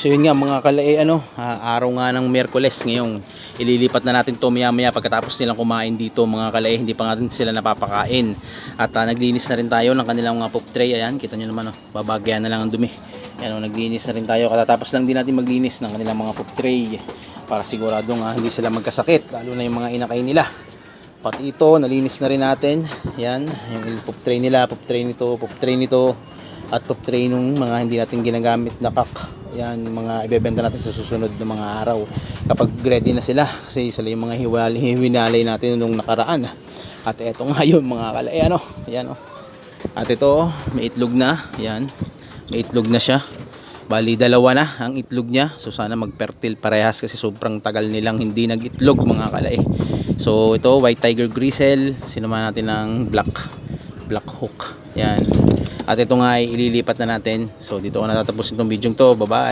So yun nga mga kalae ano, ah, araw nga ng Miyerkules ngayong ililipat na natin to maya maya pagkatapos nilang kumain dito mga kalae, hindi pa nga din sila napapakain. At ah, naglinis na rin tayo ng kanilang mga poop tray, ayan, kita nyo naman oh, babagyan na lang ang dumi. Ayan oh, naglinis na rin tayo, katatapos lang din natin maglinis ng kanilang mga poop tray para sigurado nga hindi sila magkasakit, lalo na yung mga inakay nila. Pati ito, nalinis na rin natin. Yan, yung poop tray nila, poop tray nito, poop tray nito, at poop tray nung mga hindi natin ginagamit na kak. Yan, mga ibebenta natin sa susunod na mga araw. Kapag ready na sila, kasi sila yung mga hiwalay, hiwinalay natin nung nakaraan. At eto nga yun mga kala, eh ano, yan oh. At ito, may itlog na, yan. May itlog na siya. Bali, dalawa na ang itlog niya. So, sana mag-fertile parehas kasi sobrang tagal nilang hindi nag-itlog mga kalae. So, ito, white tiger gristle. Sinama natin ng black, black hook. Yan. At ito nga ay ililipat na natin. So, dito ko natatapusin itong video to. Bye-bye.